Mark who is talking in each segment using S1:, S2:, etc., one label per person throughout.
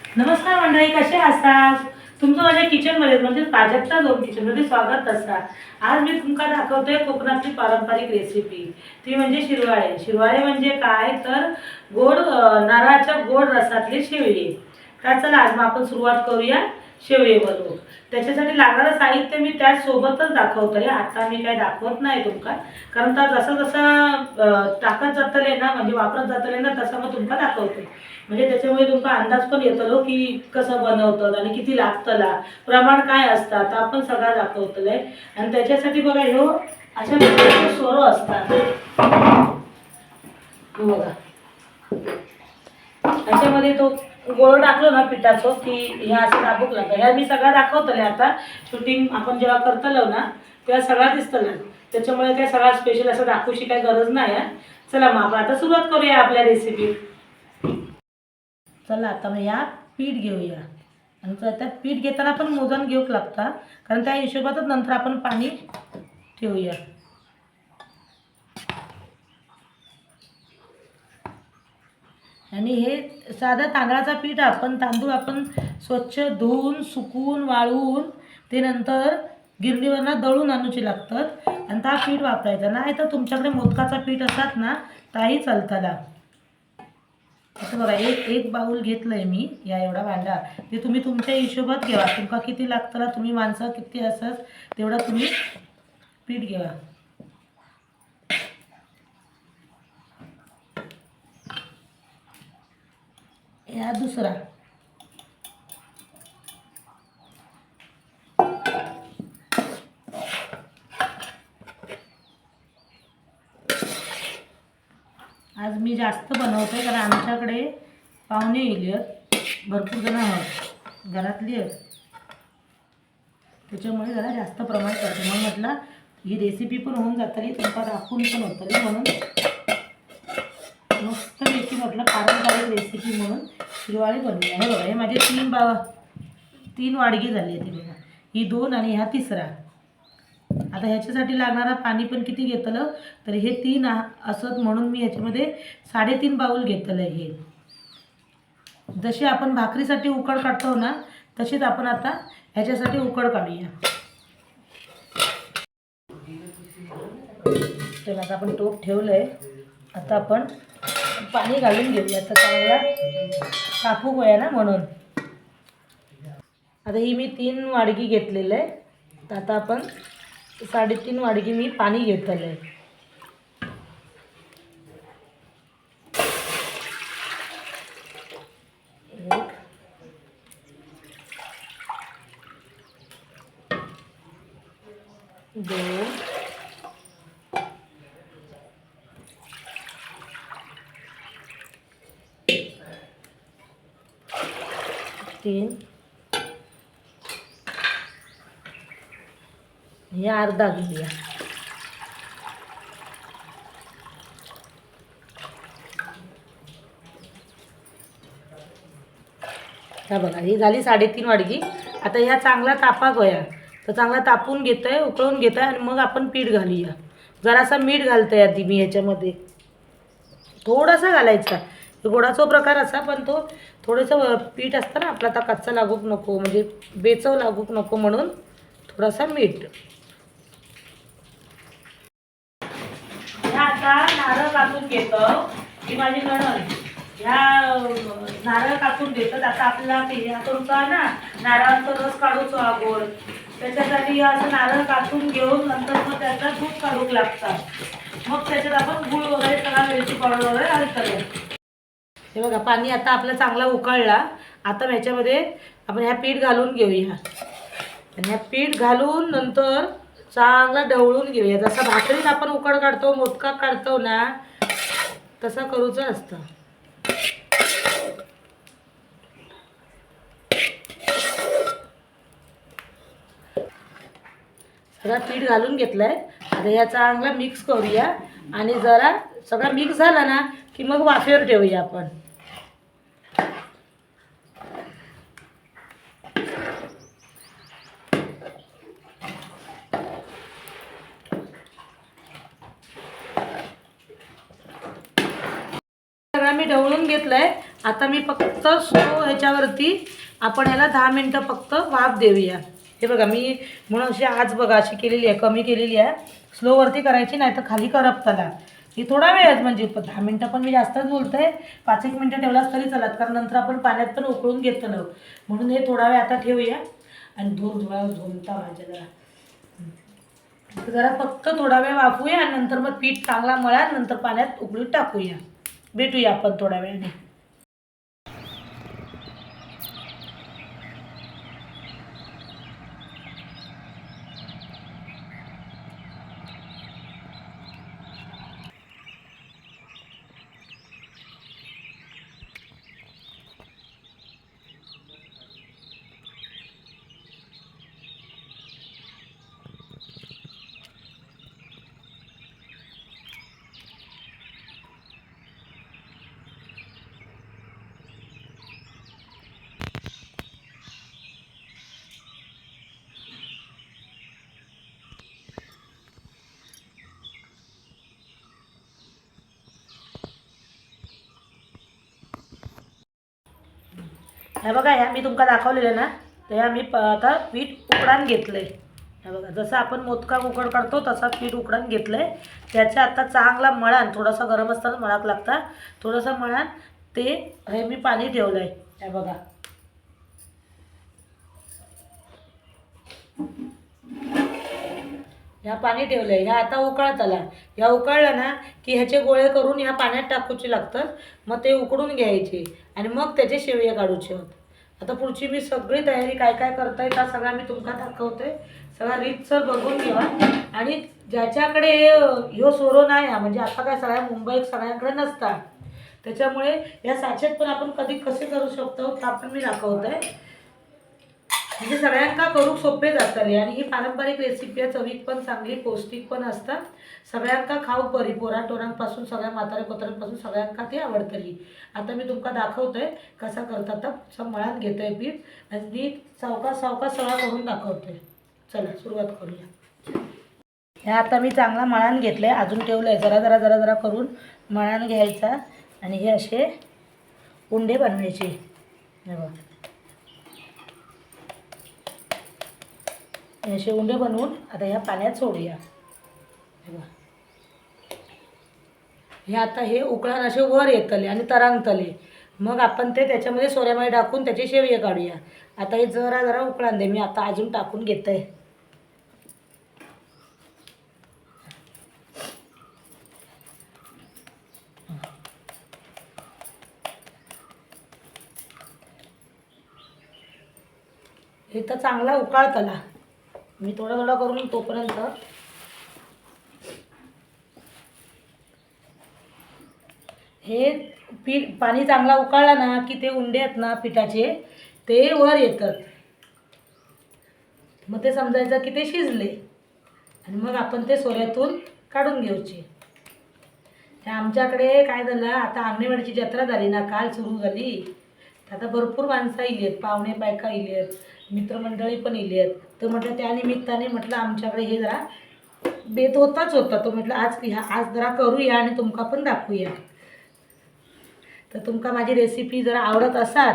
S1: नमस्कार मंडळी कसे असतात तुमचं माझ्या किचनमध्ये म्हणजे प्राजक्ता दोन किचनमध्ये स्वागत असतात आज मी तुमका दाखवतोय कोकणातली पारंपरिक रेसिपी ती म्हणजे शिरवाळे. शिरवाळे म्हणजे काय? तर गोड नारळाच्या गोड रसातले शेवये तर चला आज मग आपण सुरुवात करूया. शेवये बनवू त्याच्यासाठी लागणारं साहित्य मी त्यासोबतच दाखवतोय. आता मी काय दाखवत नाही तुमका. कारण तर जसं जसं टाकत जातले ना म्हणजे वापरत जातले ना तसं मग तुमका दाखवते म्हणजे त्याच्यामुळे तुमका अंदाज पण येतलो की कसं बनवतात आणि किती लागतला प्रमाण काय असतात तर आपण सगळं दाखवतलंय आणि त्याच्यासाठी बघा ह्यो अशा प्रकारचे सोरो असतात. बघा. त्याच्यामध्ये तो गोळ टाकलो ना पिठाचं की ह्या असं दाबूक लागतं. ह्या मी सगळ्या दाखवतले आता. शूटिंग आपण जेव्हा करतलो ना तेव्हा सगळा दिसतलं त्याच्यामुळे काय सगळा स्पेशल असं दाखवूची काही गरज नाही आहे चला मग आपण आता सुरुवात करूया आपल्या रेसिपी चला आता मग या पीठ घेऊया. आणि तर त्या पीठ घेताना पण मोजून घेऊक लागता कारण त्या हिशोबातच नंतर आपण पाणी ठेवूया. आणि हे साधा तांदळाचा पीठ आपण तांदूळ आपण स्वच्छ धुवून सुकवून वाळवून ते नंतर गिरणीवरनं दळून आणूचे लागतात. आणि त्या पीठ वापरायचा. नाही तर तुमच्याकडे मोदकाचा पीठ असतात ना ताही चालताला. असं बघा एक एक बाऊल घेतलंय मी या एवढा भांडा ते तुम्ही तुमच्या हिशोबात घ्या. तुमका किती लागतला तुम्ही माणसं किती असत तेवढा तुम्ही पीठ घ्या. या दुसरा. आज मी जास्त बनवते कारण आमच्याकडे पाहुणे येईल भरपूर जण आहोत. घरातली आहेत. त्याच्यामुळे जरा जास्त प्रमाण करते. मग म्हटलं ही रेसिपी पण होऊन जातली तुमका दाखवून पण होतली म्हणून. मग म्हटलं पारंपरिक रेसिपी म्हणून हिरवाळी बनवूया. आहे बघा हे माझे तीन बा तीन वाडगी झाली आहे ती बघा. ही दोन आणि ह्या तिसरा. आता ह्याच्यासाठी लागणारं पाणी पण किती घेतलं? तर हे तीन असत म्हणून मी ह्याच्यामध्ये साडेतीन बाऊल घेतलं आहे. हे जशी आपण भाकरीसाठी उकड काढतो ना तशीच आपण आता ह्याच्यासाठी उकड काढूया. तर आता आपण टोप ठेवलं आहे आता आपण पाणी घालून घेऊया तर चांगला. टाकू गोया ना म्हणून. आता ही मी तीन वाडगी घेतलेलं आहे तर आता आपण साडेतीन वाडगी मी पाणी घेतलं आहे एक दोन तीन. हे अर्धा घेऊया हा बघा ही झाली साडेतीन वाडगी. आता ह्या चांगला तापा गोया. तर चांगला तापून घेतोय आहे उकळून घेत आहे आणि मग आपण पीठ घालूया. जरासा मीठ घालतोय आधी मी ह्याच्यामध्ये. थोडासा घालायचा. गोडाचा प्रकार असा पण तो थोडंसं पीठ असतं ना आपला आता कच्चा लागूक नको म्हणजे बेचव लागूक नको म्हणून थोडासा मीठ. आता नारळ कापून घेतो ही माझी गणन ह्या नारळ कापून घेतात. आता आपला ते करूचा ना नारळाचा रस काढूचो अगोदर त्याच्यासाठी असं नारळ कापून घेऊन नंतर मग त्याचा दूध काढूक लागतात. मग त्याच्यात आपण गुळ वगैरे सगळा वेलची पावडर वगैरे घालतो हे बघा पाणी आता आपला चांगला उकळला. आता ह्याच्यामध्ये आपण ह्या पीठ घालून घेऊया. आणि ह्या पीठ घालून नंतर चांगला ढवळून घेऊया. जसं भाकरीत आपण उकड काढतो मोदका काढतो ना तसं करूचं असतं. सगळा पीठ घालून घेतलंय. आता ह्या चांगला मिक्स करूया. आणि जरा सगळा मिक्स झाला ना की मग वाफेवर ठेवूया आपण. घेतलंय. आता मी फक्त स्लो ह्याच्यावरती आपण ह्याला दहा मिनटं फक्त वाफ देऊया. हे बघा मी म्हणून अशी आज बघा अशी केलेली आहे कमी केलेली आहे. स्लोवरती करायची नाही तर खाली करप त्याला. ही थोडा वेळ म्हणजे दहा मिनटं पण मी जास्तच बोलते पाच एक मिनटं ठेवलाच तरी चालत कारण नंतर आपण पाण्यात पण उकळून घेतो ना. म्हणून हे थोडा वेळ आता ठेवूया. आणि धूर धुळा झोमता माझ्या जरा. जरा फक्त थोडा वेळ वाफूया आणि नंतर मग पीठ चांगला मळा नंतर पाण्यात उकळून टाकूया. भेटूया आपण थोड्या वेळाने. हे बघा ह्या मी तुमका दाखवलेलं ना तर ह्या मी प आता पीठ उकडान आहे हे बघा जसं आपण मोदका उकड काढतो तसा पीठ उकडान आहे त्याच्या आता चांगला मळान थोडासा गरम असताना मळाक लागता थोडंसं मळान ते हे मी पाणी ठेवलंय. हे बघा. ह्या पाणी ठेवलंय. ह्या आता उकळत आला. ह्या उकळला ना की ह्याचे गोळे करून ह्या पाण्यात टाकूचे लागतात. मग ते उकडून घ्यायचे आणि मग त्याचे शेवया काढूचे होत आता पुढची मी सगळी तयारी काय काय करताय का सगळा मी तुमका दाखवते. सगळा रीतसर बघून घ्या. आणि ज्याच्याकडे ह्यो सोरो नाही हा म्हणजे आता काय सगळ्या मुंबईत सगळ्यांकडे नसतात त्याच्यामुळे या साचेत पण आपण कधी कसे करू शकतो ते आपण मी दाखवतोय म्हणजे सगळ्यांका करूक सोपे जातले आणि ही पारंपरिक रेसिपी आहे चवीक पण चांगली पौष्टिक पण असतात. सगळ्यांका खाऊक बरी पोराटोरांपासून सगळ्या म्हाताऱ्या कोतऱ्यांपासून सगळ्यांका ती आवडतली आता मी तुमका दाखवतोय कसा करतात तर. असं मळात घेतोय पीठ आणि मी सावका सावका सगळा करून दाखवतोय. चला सुरुवात करूया. हे आता मी चांगला मळान घेतलंय. अजून ठेवलंय. जरा जरा जरा जरा करून मळान घ्यायचा आणि हे असे उंडे बनवायचे. बघा हे असे उंडे बनवून आता ह्या पाण्यात सोडूया. हे आता हे उकळान असे वर येतले आणि तरांगतले मग आपण ते त्याच्यामध्ये सोऱ्यामध्ये टाकून त्याचे शेवये काढूया. आता हे जरा जरा उकळान दे मी आता अजून टाकून घेतंय. हे तर चांगला उकाळतला मी थोडा थोडा करून तोपर्यंत. हे पीठ पाणी चांगला उकाळला ना की ते उंडे आहेत ना पिठाचे ते वर येतात. मग ते समजायचं की ते शिजले. आणि मग आपण ते सोऱ्यातून काढून घ्यायचे. त्या आमच्याकडे काय झालं आता अंगणेवाडीची जत्रा झाली ना काल सुरू झाली. तर आता भरपूर माणसं इली आहेत पाहुणे बायका इली आहेत. मित्रमंडळी पण इली आहेत. तर म्हटलं त्या निमित्ताने म्हटलं आमच्याकडे हे जरा बेत होताच होता. तो म्हटलं आज ह्या आज जरा करूया आणि तुमका पण दाखवूया. तर तुमका माझी रेसिपी जरा आवडत असाल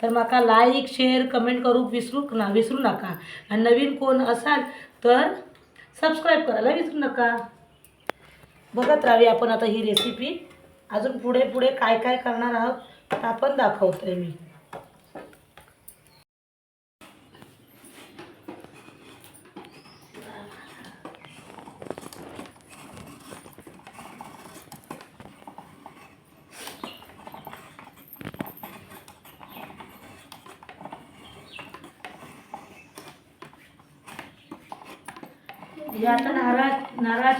S1: तर मला लाईक शेअर कमेंट करू विसरू ना विसरू नका. आणि नवीन कोण असाल तर सबस्क्राईब करायला विसरू नका. बघत राहावी आपण आता ही रेसिपी अजून पुढे पुढे काय काय करणार आहोत ते आपण दाखवतोय मी हे आता नारळ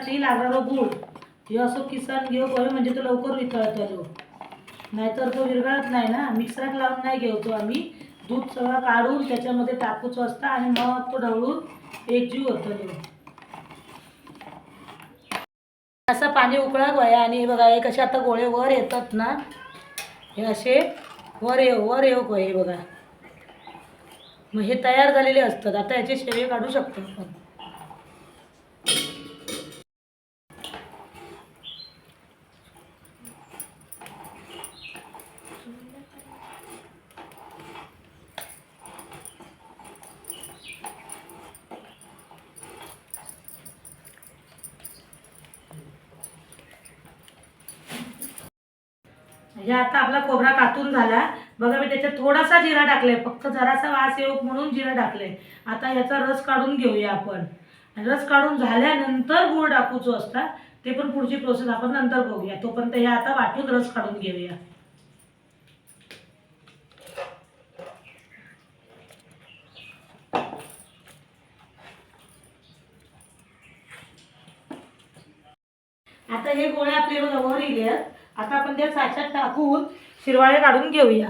S1: नारळाच्या लागणारं हे असं किसान घेऊ करू म्हणजे तो लवकर वितळतो नाहीतर तो विरघळत नाही ना. मिक्सरात लावून नाही घेतो आम्ही. दूध सगळं काढून त्याच्यामध्ये टाकूच असता आणि मग तो ढवळून एकजीव होतो तो. असं पाणी उकळत वया आणि बघा हे कसे आता गोळे वर येतात ना. हे असे वर येऊ वर येऊ हे बघा. मग हे तयार झालेले असतात. आता याचे शेवे काढू शकतो आपण. म्हणजे आता आपला खोबरा कातून झाला. बघा मी त्याच्यात थोडासा जिरा टाकलाय. फक्त जरासा वास येऊ म्हणून जिरा टाकलाय. आता याचा रस काढून घेऊया आपण. रस काढून झाल्यानंतर गुळ टाकूचो असता ते पण पुढची प्रोसेस आपण नंतर बघूया. तोपर्यंत हे आता वाटून रस काढून घेऊया. आता हे गोळे आपले बघा वर आहेत आता आपण त्या साच्यात टाकून शिरवाळे काढून घेऊया.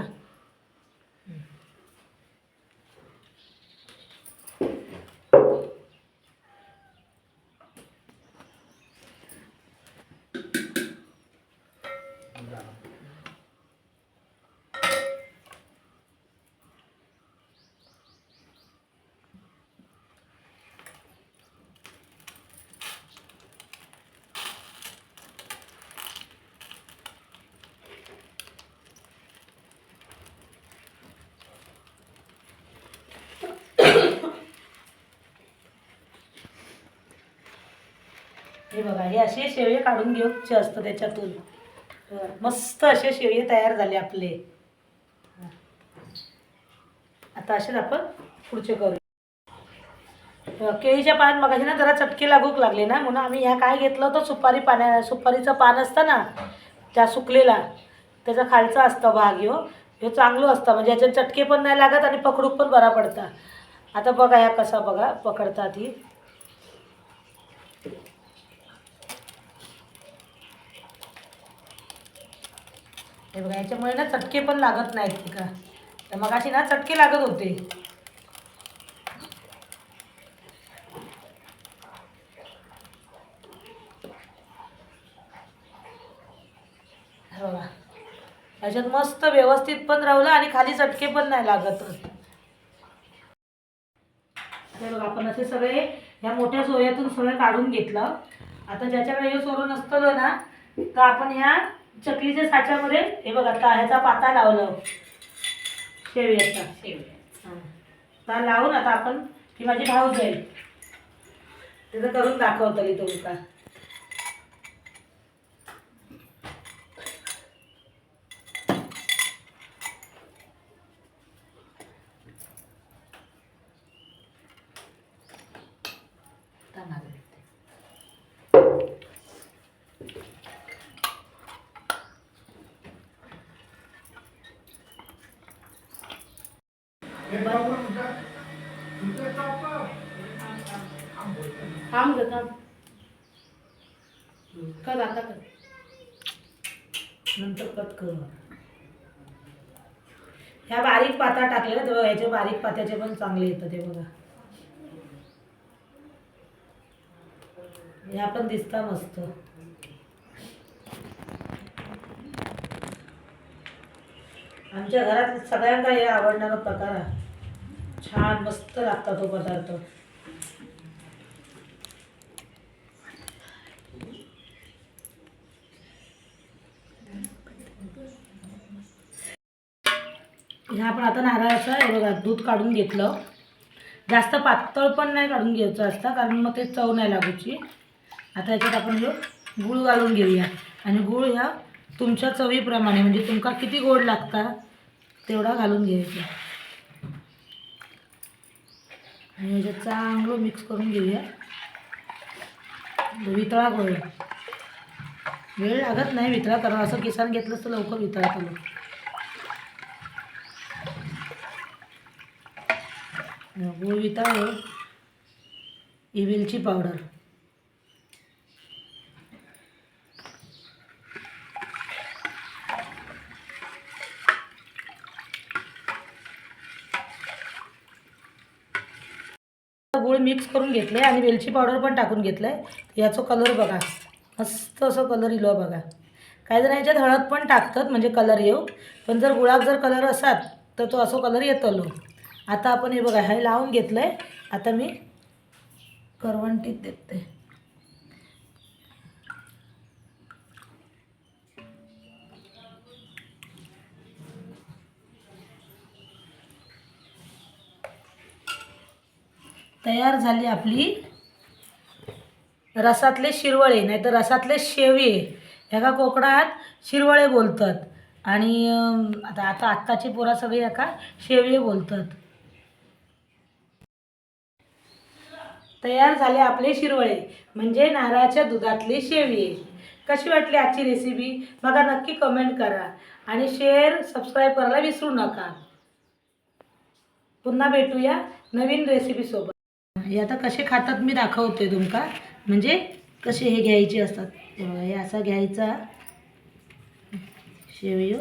S1: हे बघा हे असे शेवये काढून घेऊचे असतं त्याच्यातून. मस्त असे शेवये तयार झाले आपले. आता असेच आपण पुढचे करू. केळीच्या पान मगाशी ना जरा चटके लागूक लागले ना म्हणून आम्ही ह्या काय घेतलं होतं सुपारी पाण्या सुपारीचं पान असतं ना त्या सुकलेला त्याचा खालचा असतं भाग ह्यो हे चांगलं असतं म्हणजे याच्यात चटके पण नाही लागत आणि पकडूक पण बरा पडता. आता बघा ह्या कसा बघा पकडतात ही. हे बघा याच्यामुळे ना चटके पण लागत नाहीत का? तर मग अशी ना चटके लागत होते. बघा याच्यात मस्त व्यवस्थित पण राहलं आणि खाली चटके पण नाही लागत. हे बघा आपण असे सगळे ह्या मोठ्या सोयातून सगळं काढून घेतलं. आता ज्याच्याकडे हे सोरं नसतं ना तर आपण ह्या चकलीच्या साच्यामध्ये हे बघा ह्याचा पाता लावलं. शेवयाचा
S2: शेवया
S1: ता लावून आता आपण ती माझी भाऊ जाईल त्याचं करून दाखवतली तुमका ता मागे देते. थांब ग थांब कर आता कर. नंतर कट कर. ह्या बारीक पाता टाकलेल्या तेव्हा ह्याचे बारीक पात्याचे पण चांगले येतं ते बघा. ह्या पण दिसता मस्त. आमच्या घरात सगळ्यांना हे आवडणारा प्रकार आहे. छान मस्त लागता तो हो पदार्थ. ह्या आपण आता नारळाचं हे बघा दूध काढून घेतलं. जास्त पातळ पण नाही काढून घ्यायचं असतं कारण मग ते चव नाही लागूची. आता याच्यात आपण हे गूळ घालून घेऊया. आणि गूळ ह्या तुमच्या चवीप्रमाणे म्हणजे तुमका किती गोड लागता तेवढा घालून घ्यायचा. आणि ह्याच्यात चांगलं मिक्स करून घेऊया. वितळा करूया वेळ लागत नाही वितळा करा असं किसान घेतलं तर लवकर वितळा करू गूळ वितळ ही वेलची पावडर गूळ मिक्स करून घेतलं आहे आणि वेलची पावडर पण टाकून घेतलं आहे याचा कलर बघा. मस्त असं कलर इलो बघा. काही जण याच्यात हळद पण टाकतात म्हणजे कलर येऊ. पण जर गुळात जर कलर असात तर तो असो कलर येतलो. आता आपण हे बघा हे लावून घेतलंय. आता मी करवंटीत देते. तयार झाली आपली रसातले शिरवळे नाही तर रसातले शेवये ह्याका कोकणात शिरवळे बोलतात. आणि आता आता आत्ताची पोरं सगळी एका शेवये बोलतात. तयार झाले आपले शिरवळे म्हणजे नारळाच्या दुधातले शेवये कशी वाटली आजची रेसिपी बघा नक्की कमेंट करा. आणि शेअर सबस्क्राईब करायला विसरू नका. पुन्हा भेटूया नवीन रेसिपीसोबत हे आता कसे खातात मी दाखवते तुमका. म्हणजे कसे हे घ्यायचे असतात. हे हे असा घ्यायचा. शेवयो.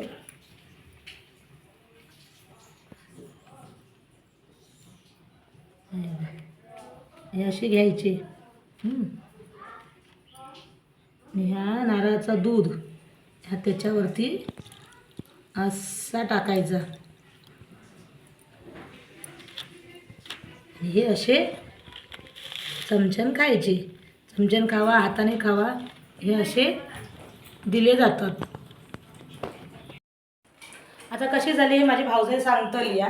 S1: हे असे घ्यायचे. ह्या नारळाचा दूध ह्या त्याच्यावरती असा टाकायचा. हे असे चमच्यान खायचे चमच्यान खावा हाताने खावा हे असे दिले जातात. आता कशी झाली हे माझी भाऊजाई सांगतली या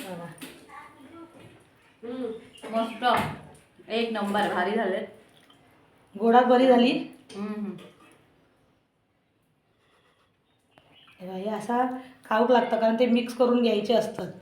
S1: बघा.
S2: मस्त. एक नंबर भारी झाले.
S1: गोडात बरी झाली? हे असा खाऊक लागतं कारण ते मिक्स करून घ्यायचे असतात.